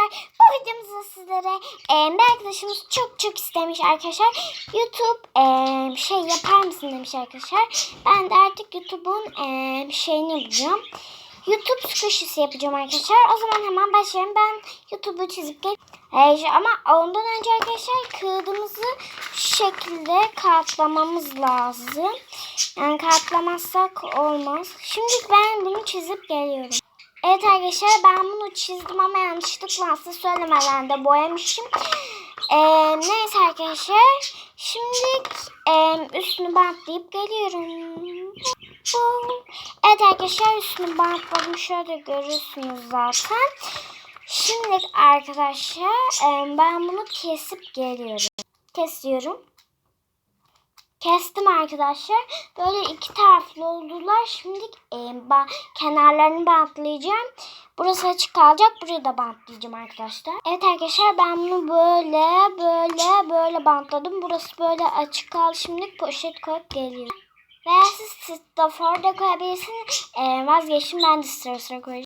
arkadaşlar bu videomuzda sizlere e, bir arkadaşımız çok çok istemiş arkadaşlar. YouTube e, şey yapar mısın demiş arkadaşlar. Ben de artık YouTube'un e, şeyini yapacağım. YouTube squishy'si yapacağım arkadaşlar. O zaman hemen başlayalım. Ben YouTube'u çizip gel. E, ama ondan önce arkadaşlar kağıdımızı şu şekilde katlamamız lazım. Yani katlamazsak olmaz. Şimdi ben bunu çizip geliyorum. Evet arkadaşlar ben bunu çizdim ama yanlışlıkla size söylemeden de boyamışım. Ee, neyse arkadaşlar. Şimdi e, üstünü bantlayıp geliyorum. Evet arkadaşlar üstünü bantladım. Şöyle görüyorsunuz zaten. Şimdi arkadaşlar e, ben bunu kesip geliyorum. Kesiyorum. Kestim arkadaşlar. Böyle iki taraflı oldular. Şimdi e, ba- kenarlarını bantlayacağım. Burası açık kalacak. Burayı da bantlayacağım arkadaşlar. Evet arkadaşlar ben bunu böyle böyle böyle bantladım. Burası böyle açık kaldı. Şimdi poşet koyup geliyorum. Veya siz strafor da koyabilirsiniz. E, vazgeçtim ben de strafor koyacağım.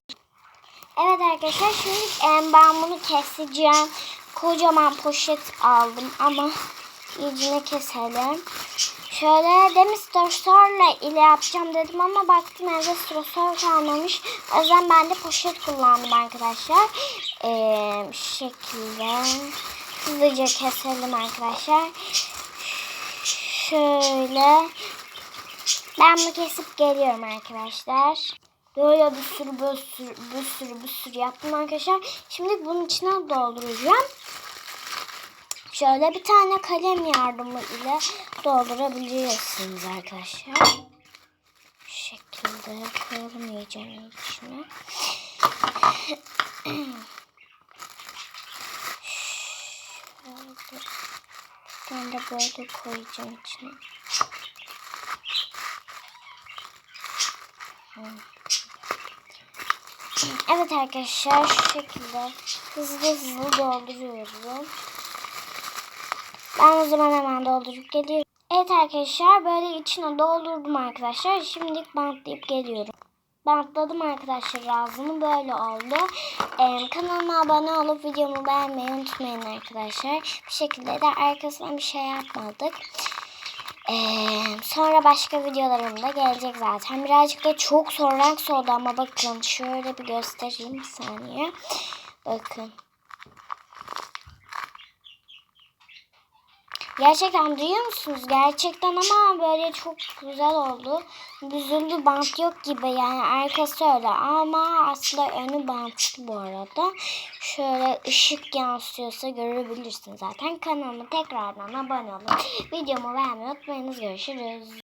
Evet arkadaşlar şimdi e, ben bunu keseceğim. Kocaman poşet aldım ama iyicine keselim. Şöyle demin strosörle ile yapacağım dedim ama baktım evde strosör kalmamış. O yüzden ben de poşet kullandım arkadaşlar. Ee, şu şekilde hızlıca keselim arkadaşlar. Şöyle ben bunu kesip geliyorum arkadaşlar. Böyle bir sürü bir sürü bir sürü bir sürü yaptım arkadaşlar. Şimdi bunun içine dolduracağım. Şöyle bir tane kalem yardımı ile doldurabilirsiniz arkadaşlar. Şu şekilde koyalım iyicenin içine. Şöyle. Ben de böyle koyacağım içine. Evet arkadaşlar şu şekilde hızlı hızlı dolduruyorum. Ben o zaman hemen doldurup geliyorum. Evet arkadaşlar böyle içine doldurdum arkadaşlar. Şimdi bantlayıp geliyorum. Bantladım arkadaşlar ağzını böyle oldu. Ee, kanalıma abone olup videomu beğenmeyi unutmayın arkadaşlar. Bir şekilde de arkasından bir şey yapmadık. Ee, sonra başka videolarım da gelecek zaten. Birazcık da çok sonra oldu ama bakın şöyle bir göstereyim bir saniye. Bakın. Gerçekten duyuyor musunuz? Gerçekten ama böyle çok güzel oldu. Büzüldü bant yok gibi yani arkası öyle ama aslında önü bantlı bu arada. Şöyle ışık yansıyorsa görebilirsiniz zaten. Kanalıma tekrardan abone olun. Videomu beğenmeyi unutmayınız. Görüşürüz.